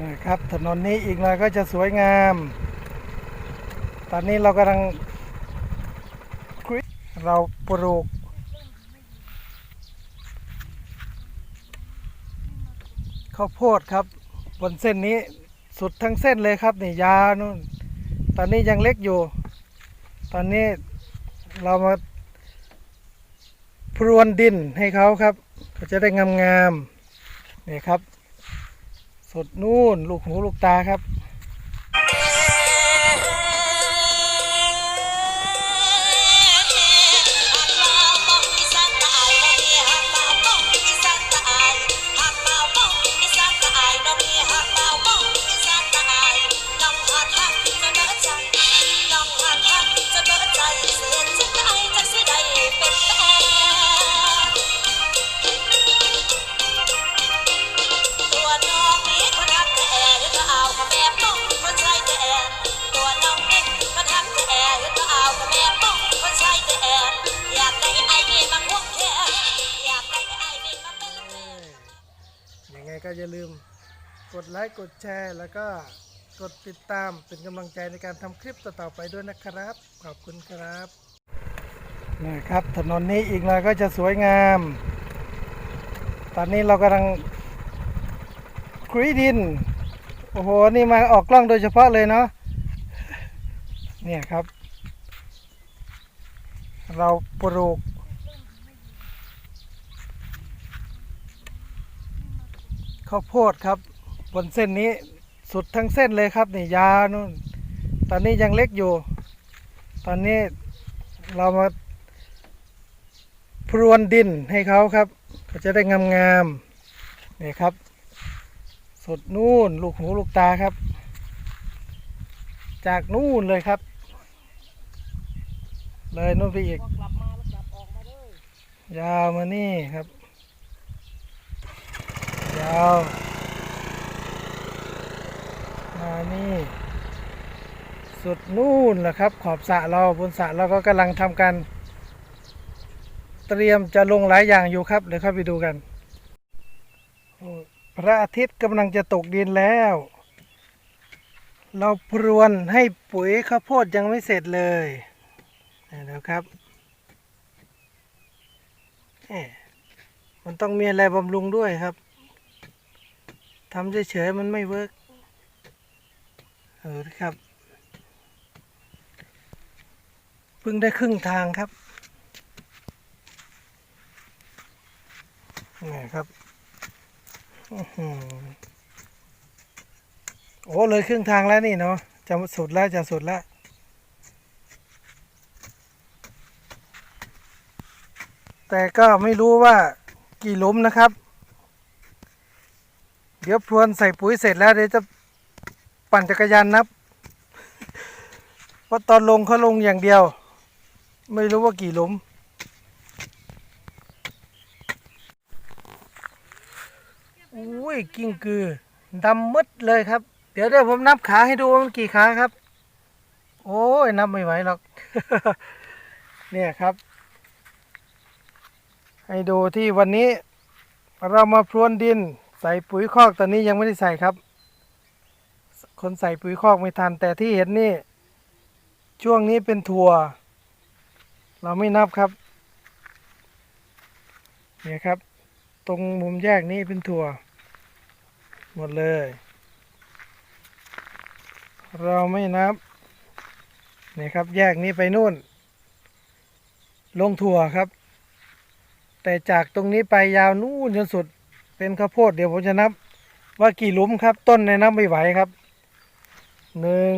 นะครับ ถนนนี้อีกหน่อยก็จะสวยงาม ตอนนี้เรากำลังเราปลูกข้าวโพดครับ บนเส้นนี้สุดทั้งเส้นเลยครับนี่ยาวนู่นตอนนี้ยังเล็กอยู่ ตอนนี้เรามาพรวนดินให้เขาครับเขาจะได้งามๆนี่ครับ สุดนู่นลูกหูลูกตาครับ ก็อย่าลืมกดไลค์ กดแชร์ แล้วก็กดติดตามเป็นกำลังใจในการทำคลิปต่อๆไปด้วยนะครับ ขอบคุณครับนะครับถนนนี้อีกหน่อยก็จะสวยงาม ตอนนี้เรากำลังคุยดิน โอ้โห นี่มาออกกล้องโดยเฉพาะเลยเนาะ เนี่ยครับ เราปลูก ข้าวโพดครับ บนเส้นนี้สุดทั้งเส้นเลยครับนี่ยาวนู่น ตอนนี้ยังเล็กอยู่ ตอนนี้เรามาพรวนดินให้เขาครับเขาจะได้งามๆนี่ครับ สุดนู่นลูกหูลูกตาครับ จากนู่นเลยครับ เลยนู่นไปอีกยาวมานี่ครับ ยาวมานี่สุดนู่นแหละครับ ขอบสระเราบนสระเราก็กำลังทำการเตรียมจะลงหลายอย่างอยู่ครับเดี๋ยวเข้าไปดูกันพระอาทิตย์กำลังจะตกดินแล้ว เราพรวนให้ปุ๋ยข้าวโพดยังไม่เสร็จเลยเดี๋ยวครับมันต้องมีอะไรบำรุงด้วยครับ ทำเฉยๆมันไม่เวิร์กเออครับเพิ่งได้ครึ่งทางครับนี่ครับอือหือโอ้เลยครึ่งทางแล้วนี่เนาะจะสุดแล้วจะสุดแล้วแต่ก็ไม่รู้ว่ากี่หลุมนะครับ เดี๋ยวพรวนใส่ปุ๋ยเสร็จแล้วเดี๋ยวจะปั่นจักรยานนับเพราะตอนลงเขาลงอย่างเดียว ไม่รู้ว่ากี่หลุมอุ้ยกิ้งกือดำมืดเลยครับ เดี๋ยวเดี๋ยวผมนับขาให้ดูว่ามันกี่ขาครับ โอ้ยนับไม่ไหวหรอก เนี่ยครับ ให้ดูที่วันนี้เรามาพรวนดิน ใส่ปุ๋ยคอกตอนนี้ยังไม่ได้ใส่ครับ คนใส่ปุ๋ยคอกไม่ทัน แต่ที่เห็นนี่ ช่วงนี้เป็นถั่ว เราไม่นับครับ เนี่ยครับ ตรงมุมแยกนี้เป็นถั่ว หมดเลย เราไม่นับเนี่ยครับแยกนี้ไปนู่น ลงถั่วครับ แต่จากตรงนี้ไปยาวนู่นจนสุด เป็นข้าวโพดเดี๋ยวผมจะนับ ว่ากี่หลุมครับ ต้นในนับไม่ไหวครับหนึ่ง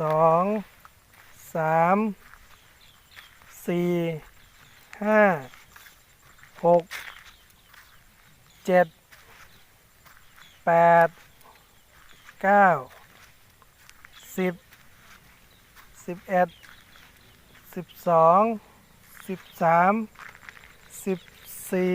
สองสามสี่ห้าหกเจ็ดแปดเก้าสิบสิบเอ็ดสิบสองสิบสามสิบสี่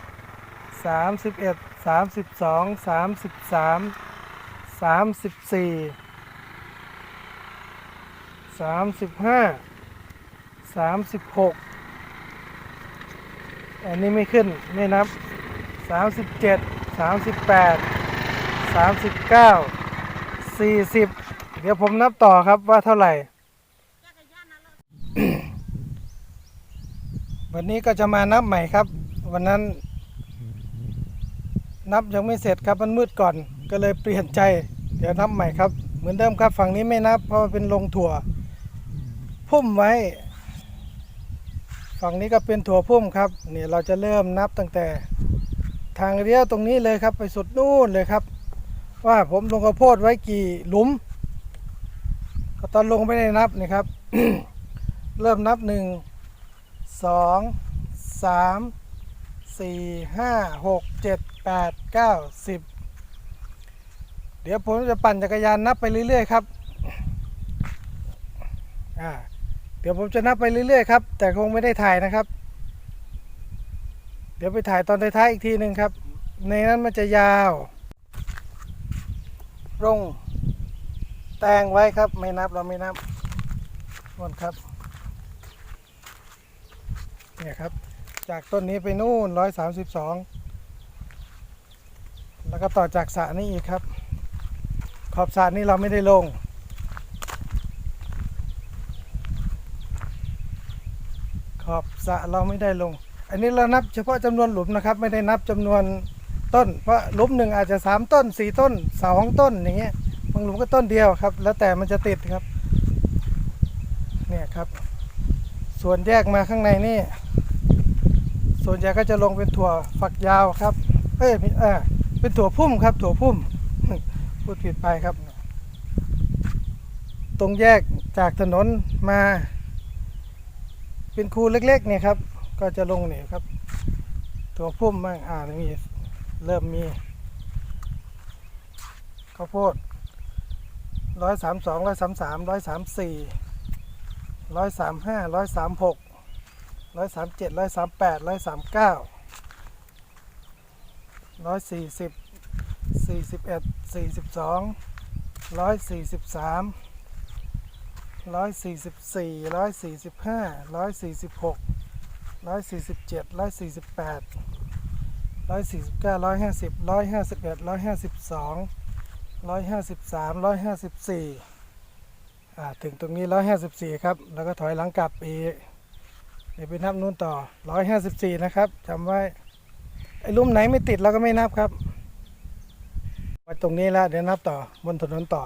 สามสิบเอ็ดสามสิบสองสามสิบสามสามสิบสี่สามสิบห้าสามสิบหกอันนี้ไม่ขึ้นไม่นับสามสิบเจ็ดสามสิบแปดสามสิบเก้าสี่สิบเดี๋ยวผมนับต่อครับว่าเท่าไหร่ วันนี้ก็จะมานับใหม่ครับ วันนั้น นับยังไม่เสร็จครับมันมืดก่อน ก็เลยเปลี่ยนใจ เดี๋ยวนับใหม่ครับ เหมือนเดิมครับฝั่งนี้ไม่นับ เพราะมันเป็นลงถั่ว พุ่มไว้ ฝั่งนี้ก็เป็นถั่วพุ่มครับนี่เราจะเริ่มนับตั้งแต่ ทางเลี้ยวตรงนี้เลยครับ ไปสุดนู่นเลยครับ ว่าผมลงข้าวโพดไว้กี่หลุมก็ตอนลงไม่ได้นับนี่ครับ เริ่มนับหนึ่งสองสามสี่ห้าหกเจ็ด แปดเก้าสิบเดี๋ยวผมจะปั่นจักรยานนับไปเรื่อยๆครับอ่าเดี๋ยวผมจะนับไปเรื่อยๆครับ แต่คงไม่ได้ถ่ายนะครับ เดี๋ยวไปถ่ายตอนท้ายๆอีกทีหนึ่งครับ ในนั้นมันจะยาวร่งแตงไว้ครับ ไม่นับเราไม่นับนวนครับเนี่ยครับ จากต้นนี้ไปนู่นร้อยสามสิบสอง แล้วก็ต่อจากสระนี้อีกครับ ขอบสระนี้เราไม่ได้ลง ขอบสระเราไม่ได้ลง อันนี้เรานับเฉพาะจำนวนหลุมนะครับ ไม่ได้นับจำนวนต้น เพราะหลุมหนึ่งอาจจะสามต้นสี่ต้นสองต้นอย่างเงี้ยบางหลุมก็ต้นเดียวครับ แล้วแต่มันจะติดครับ เนี่ยครับ ส่วนแยกมาข้างในนี่ส่วนใหญ่ก็จะลงเป็นถั่วฝักยาวครับ เอ้ยเออ เป็นถั่วพุ่มครับ ถั่วพุ่มพูดผิดไปครับ ตรงแยกจากถนนมา เป็นคูเล็กๆเนี่ยครับ ก็จะลงเนี่ยครับ ถั่วพุ่มบ้างอ่ามีเริ่มมีข้าวโพดร้อยสามสองร้อยสามสามร้อยสามสี่ร้อยสามห้าร้อยสามหกร้อยสามเจ็ดร้อยสามแปดร้อยสามเก้า ร้อยสี่สิบสี่สิบเอ็ดสี่สิบสองร้อยสี่สิบสามร้อยสี่สิบสี่ร้อยสี่สิบห้าร้อยสี่สิบหกร้อยสี่สิบเจ็ดร้อยสี่สิบแปดร้อยสี่สิบเก้าร้อยห้าสิบร้อยห้าสิบเอ็ดร้อยห้าสิบสองร้อยห้าสิบสามร้อยห้าสิบสี่อ่าถึงตรงนี้ร้อยห้าสิบสี่ครับ แล้วก็ถอยหลังกลับอีกเดี๋ยวไปนับนู่นต่อ154นะครับจำไว้ ไอ้ลุ่มไหนไม่ติดเราก็ไม่นับครับไว้ตรงนี้แล้วเดี๋ยวนับต่อบนถนนต่อ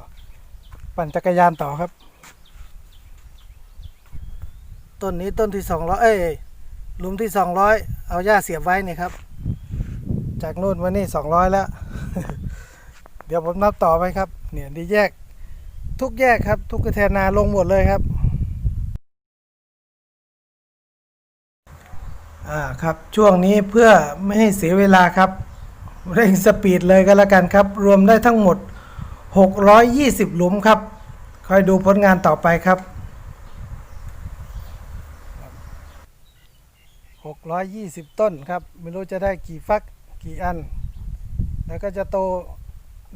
ปั่นจักรยานต่อครับ ต้นนี้ต้นที่200เอ้ยลุมที่200เอาหญ้าเสียบไว้นี่ครับ จากนู่นมานี่200แล้ว เดี๋ยวผมนับต่อไปครับ เนี่ยดีแยก ทุกแยกครับ ทุกกระแทนาลงหมดเลยครับ อ่าครับช่วงนี้เพื่อไม่ให้เสียเวลาครับ เร่งสปีดเลยก็แล้วกันครับ รวมได้ทั้งหมด 620 หลุมครับ คอยดูผลงานต่อไปครับ 620 ต้นครับ ไม่รู้จะได้กี่ฟักกี่อัน แล้วก็จะโต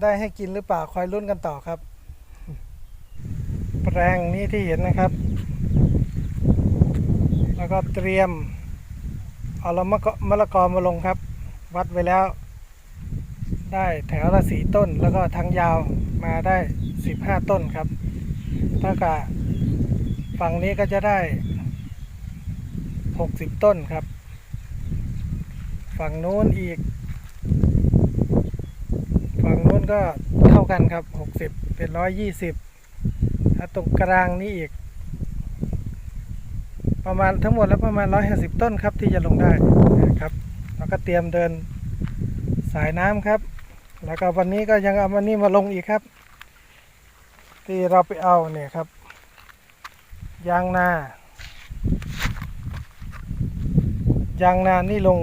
ได้ให้กินหรือเปล่าคอยลุ้นกันต่อครับ แปลงนี้ที่เห็นนะครับ แล้วก็เตรียม เอาละมะกอมะละกอมาลงครับ วัดไว้แล้ว ได้แถวละสีต้นแล้วก็ทั้งยาวมาได้สิบห้าต้นครับเท่ากับฝั่งนี้ก็จะได้หกสิบต้นครับ ฝั่งโน้นอีก ฝั่งโน้นก็เท่ากันครับหกสิบเป็นร้อยยี่สิบถ้าตรงกลางนี้อีก ประมาณทั้งหมดแล้วประมาณ 150 ต้นครับที่จะลงได้นะครับแล้วก็เตรียมเดินสายน้ำครับ แล้วก็วันนี้ก็ยังเอามันนี่มาลงอีกครับ ที่เราไปเอาเนี่ยครับยางนายางนานี่ลง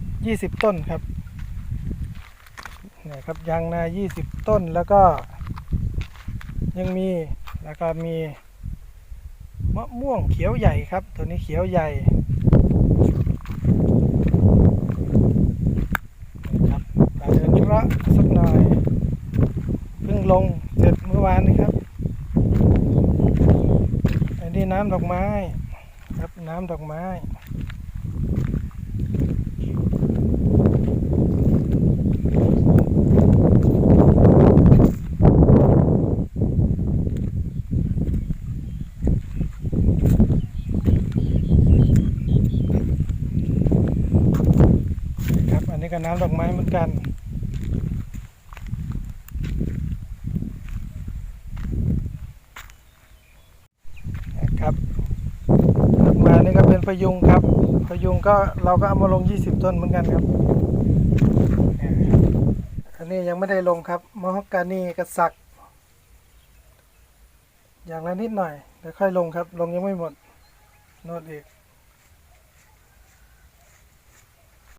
20 ต้นครับนี่ครับยางนา 20 ต้นแล้วก็ยังมีแล้วก็มี มะม่วงเขียวใหญ่ครับ ตัวนี้เขียวใหญ่ครับมาเดินระสักหน่อยเพิ่งลงเสร็จเมื่อวานนี้ครับอันนี้น้ำดอกไม้ครับน้ำดอกไม้ ครับ อันนี้ก็น้ำ ดอกไม้เหมือนกันนะครับถัดมานี่ก็เป็นพยุงครับ พยุงก็เราก็เอามาลง 20 ต้นเหมือนกันครับ อันนี้ยังไม่ได้ลงครับมอฮอกกานีกระสัก อย่างละนิดหน่อยเดี๋ยวค่อยลงครับ ลงยังไม่หมดโนดอีก